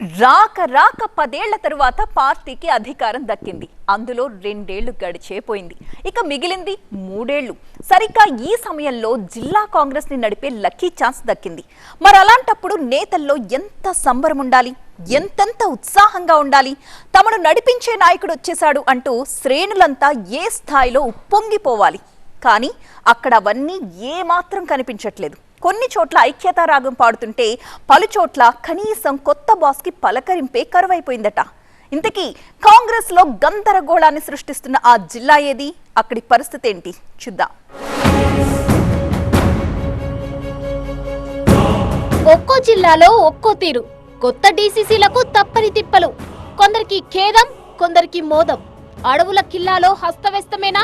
రాక రాక పదేళ్ళ తరువాత పార్టీకి అధికారం దక్కింది. అందులో రెండేళ్ళు గడిచేపోయింది ఇక మిగిలింది మూడేళ్ళు. సరిగ్గా ఈ సమయంలో జిల్లా కాంగ్రెస్ని నడిపే లక్కీ ఛాన్స్ దక్కింది. మరి అలాంటప్పుడు నేతల్లో ఎంత సంబరం ఉండాలి? ఎంతెంత ఉత్సాహంగా ఉండాలి? తమను నడిపించే నాయకుడు వచ్చేశాడు అంటూ శ్రేణులంతా ఏ స్థాయిలో ఉప్పొంగిపోవాలి కానీ అక్కడ అవన్నీ ఏమాత్రం కనిపించట్లేదు. కొన్ని చోట్ల ఐక్యతా రాగం పాడుతుంటే పలు చోట్ల కనీసం కొత్త బాస్కి పలకరింపే కరువైపోయిందట. ఇంతకీ కాంగ్రెస్లో గందరగోళాన్ని సృష్టిస్తున్న ఆ జిల్లా ఏది? అక్కడి పరిస్థితి ఏంటి? చూద్దాం. ఒక్కో జిల్లాలో ఒక్కో తీరు. కొత్త డీసీసీలకు తప్పని తిప్పలు. కొందరికి ఖేదం కొందరికి మోదం. అడవుల కిల్లాలో హస్తవ్యస్తమేనా?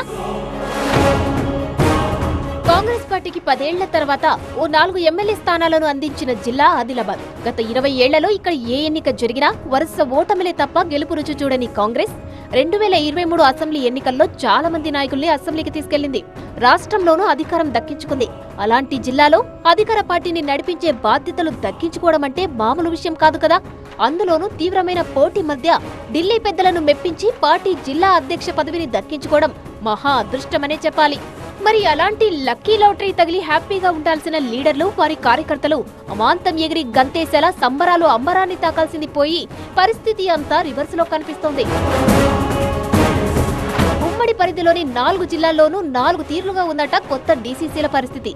కాంగ్రెస్ పార్టీకి పదేళ్ళ తర్వాత ఓ నాలుగు ఎమ్మెల్యే స్థానాలను అందించిన జిల్లా ఆదిలాబాద్. గత ఇరవై ఏళ్ళలో ఇక్కడ ఏ ఎన్నిక జరిగినా వరుస ఓటమిలే తప్ప గెలుపు రుచి చూడని కాంగ్రెస్. రెండు వేల ఇరవై మూడు అసెంబ్లీ ఎన్నికల్లో చాలా మంది నాయకుల్ని అసెంబ్లీకి తీసుకెళ్ళింది రాష్ట్రంలోనూ అధికారం దక్కించుకుంది. అలాంటి జిల్లాలో అధికార పార్టీని నడిపించే బాధ్యతలు దక్కించుకోవడం అంటే మామూలు విషయం కాదు కదా. అందులోనూ తీవ్రమైన పోటీ మధ్య ఢిల్లీ పెద్దలను మెప్పించి పార్టీ జిల్లా అధ్యక్ష పదవిని దక్కించుకోవడం మహా అదృష్టమనే చెప్పాలి. మరి అలాంటి లక్కీ లాటరీ తగిలి హ్యాపీగా ఉండాల్సిన లీడర్లు వారి కార్యకర్తలు అమాంతం ఎగిరి గంతేసేలా సంబరాలు అంబరాన్ని తాకాల్సింది పోయి పరిస్థితి అంతా రివర్స్లో కనిపిస్తోంది. ఉమ్మడి పరిధిలోని నాలుగు జిల్లాల్లోనూ నాలుగు తీర్లుగా ఉందట కొత్త డీసీసీల పరిస్థితి.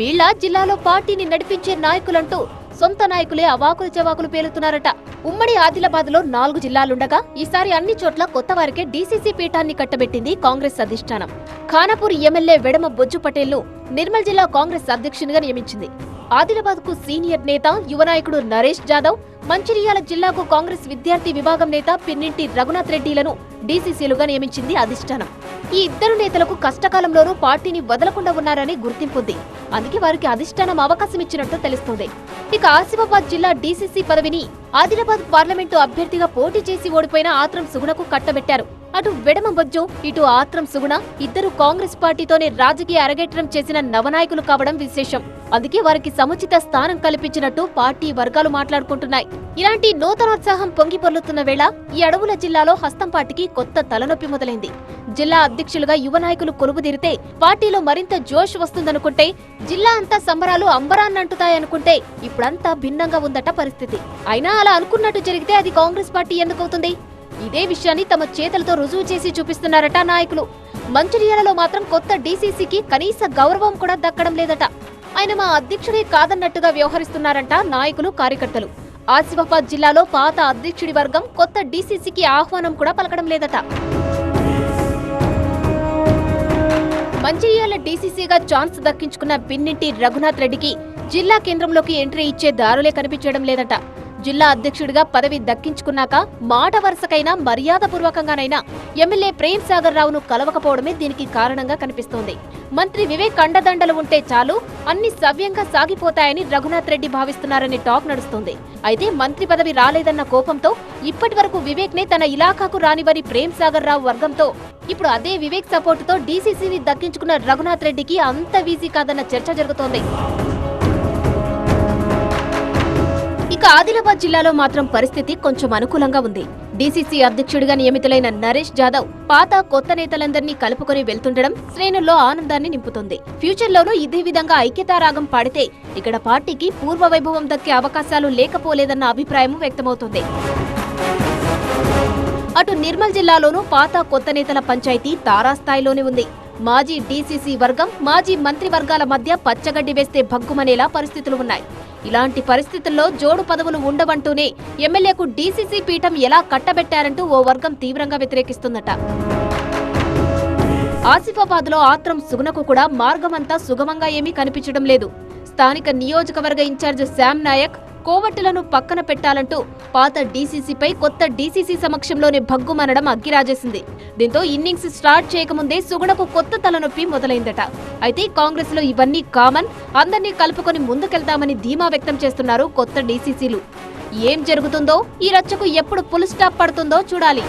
వీళ్ళ జిల్లాలో పార్టీని నడిపించే నాయకులంటూ సొంత నాయకులే అవాకులు చవాకులు పేలుతున్నారట. ఉమ్మడి ఆదిలాబాద్లో నాలుగు జిల్లాలుండగా ఈసారి అన్ని చోట్ల కొత్త వారికే డీసీసీ పీఠాన్ని కట్టబెట్టింది కాంగ్రెస్ అధిష్టానం. ఖానాపూర్ ఎమ్మెల్యే వెడమ బొజ్జు పటేల్ను నిర్మల్ జిల్లా కాంగ్రెస్ అధ్యక్షునిగా నియమించింది. ఆదిలాబాద్కు సీనియర్ నేత యువ నాయకుడు నరేష్ జాదవ్ మంచిర్యాల జిల్లాకు కాంగ్రెస్ విద్యార్థి విభాగం నేత పిన్నింటి రఘునాథ్ రెడ్డిలను డీసీసీలుగా నియమించింది అధిష్టానం. ఈ ఇద్దరు నేతలకు కష్టకాలంలోనూ పార్టీని వదలకుండా ఉన్నారని గుర్తింపుంది. అందుకే వారికి అధిష్టానం అవకాశం ఇచ్చినట్టు తెలుస్తోంది. ఇక ఆసిఫాబాద్ జిల్లా డీసీసీ పదవిని ఆదిలాబాద్ పార్లమెంటు అభ్యర్థిగా పోటీ చేసి ఓడిపోయిన ఆత్రం సుగుణకు కట్టబెట్టారు. అటు వెడమ బొజ్జు ఇటు ఆత్రం సుగుణ ఇద్దరు కాంగ్రెస్ పార్టీతోనే రాజకీయ అరగేట్రం చేసిన నవనాయకులు కావడం విశేషం. అందుకే వారికి సముచిత స్థానం కల్పించినట్టు పార్టీ వర్గాలు మాట్లాడుకుంటున్నాయి. ఇలాంటి నూతనోత్సాహం పొంగి పొర్లుతున్న వేళ ఈ అడవుల జిల్లాలో హస్తం పార్టీకి కొత్త తలనొప్పి మొదలైంది. జిల్లా అధ్యక్షులుగా యువ నాయకులు కొలువుదీరితే పార్టీలో మరింత జోష్ వస్తుందనుకుంటే జిల్లా అంతా సంబరాలు అంబరాన్నంటుతాయనుకుంటే ఇప్పుడంతా భిన్నంగా ఉందట పరిస్థితి. అయినా అలా అనుకున్నట్టు జరిగితే అది కాంగ్రెస్ పార్టీ ఎందుకవుతుంది? ఇదే విషయాన్ని తమ చేతులతో రుజువు చేసి చూపిస్తున్నారట నాయకులు. మంచిర్యాలలో మాత్రం కొత్త డీసీసీకి కనీస గౌరవం కూడా దక్కడం లేదట. ఆయన మా అధ్యక్షుడే కాదన్నట్టుగా వ్యవహరిస్తున్నారంట నాయకులు కార్యకర్తలు. ఆసిఫాబాద్ జిల్లాలో పాత అధ్యక్షుడి వర్గం కొత్త డీసీసీకి ఆహ్వానం కూడా పలకడం లేదట. మంచిర్యాల డీసీసీగా ఛాన్స్ దక్కించుకున్న పిన్నింటి రఘునాథ్ రెడ్డికి జిల్లా కేంద్రంలోకి ఎంట్రీ ఇచ్చే దారులే కనిపించడం లేదట. జిల్లా అధ్యక్షుడిగా పదవి దక్కించుకున్నాక మాట వరుసకైనా మర్యాదపూర్వకంగానైనా ఎమ్మెల్యే ప్రేమ్ సాగర్ రావును కలవకపోవడమే దీనికి కారణంగా కనిపిస్తోంది. మంత్రి వివేక్ అండదండలు ఉంటే చాలు అన్ని సవ్యంగా సాగిపోతాయని రఘునాథ్ రెడ్డి భావిస్తున్నారని టాక్ నడుస్తుంది. అయితే మంత్రి పదవి రాలేదన్న కోపంతో ఇప్పటి వరకు వివేక్ నే తన ఇలాకాకు రానివరి ప్రేమ్ సాగర్ రావు వర్గంతో ఇప్పుడు అదే వివేక్ సపోర్టుతో డీసీసీని దక్కించుకున్న రఘునాథ్ రెడ్డికి అంత వీజీ కాదన్న చర్చ జరుగుతోంది. ఇక ఆదిలాబాద్ జిల్లాలో మాత్రం పరిస్థితి కొంచెం అనుకూలంగా ఉంది. డీసీసీ అధ్యక్షుడిగా నియమితులైన నరేష్ జాదవ్ పాత కొత్త నేతలందరినీ కలుపుకొని వెళ్తుండడం శ్రేణుల్లో ఆనందాన్ని నింపుతుంది. ఫ్యూచర్ లోనూ ఇదే విధంగా ఐక్యతారాగం పాడితే ఇక్కడ పార్టీకి పూర్వ వైభవం దక్కే అవకాశాలు లేకపోలేదన్న అభిప్రాయం వ్యక్తమవుతుంది. అటు నిర్మల్ జిల్లాలోనూ పాత కొత్త నేతల పంచాయతీ తారాస్థాయిలోనే ఉంది. మాజీ డీసీసీ వర్గం మాజీ మంత్రివర్గాల మధ్య పచ్చగడ్డి వేస్తే భగ్గుమనేలా పరిస్థితులు ఉన్నాయి. ఇలాంటి పరిస్థితుల్లో జోడు పదవులు ఉండవంటూనే ఎమ్మెల్యేకు డీసీసీ పీఠం ఎలా కట్టబెట్టారంటూ ఓ వర్గం తీవ్రంగా వ్యతిరేకిస్తుందట. ఆసిఫాబాద్లో ఆత్రం సుగునకు కూడా మార్గమంతా సుగమంగా ఏమీ కనిపించడం లేదు. స్థానిక నియోజకవర్గ ఇన్ఛార్జ్ శ్యామ్ నాయక్ కోవట్టులను పక్కన పెట్టాలంటూ పాత డీసీసీపై కొత్త డీసీసీ సమక్షంలోనే భగ్గుమనడం అగ్గిరాజేసింది. దీంతో ఇన్నింగ్స్ స్టార్ట్ చేయకముందే సుగుణకు కొత్త తలనొప్పి మొదలైందట. అయితే కాంగ్రెస్లో ఇవన్నీ కామన్ అందర్నీ కలుపుకొని ముందుకెళ్తామని ధీమా వ్యక్తం చేస్తున్నారు కొత్త డీసీసీలు. ఏం జరుగుతుందో ఈ రచ్చకు ఎప్పుడు ఫుల్ స్టాప్ పడుతుందో చూడాలి.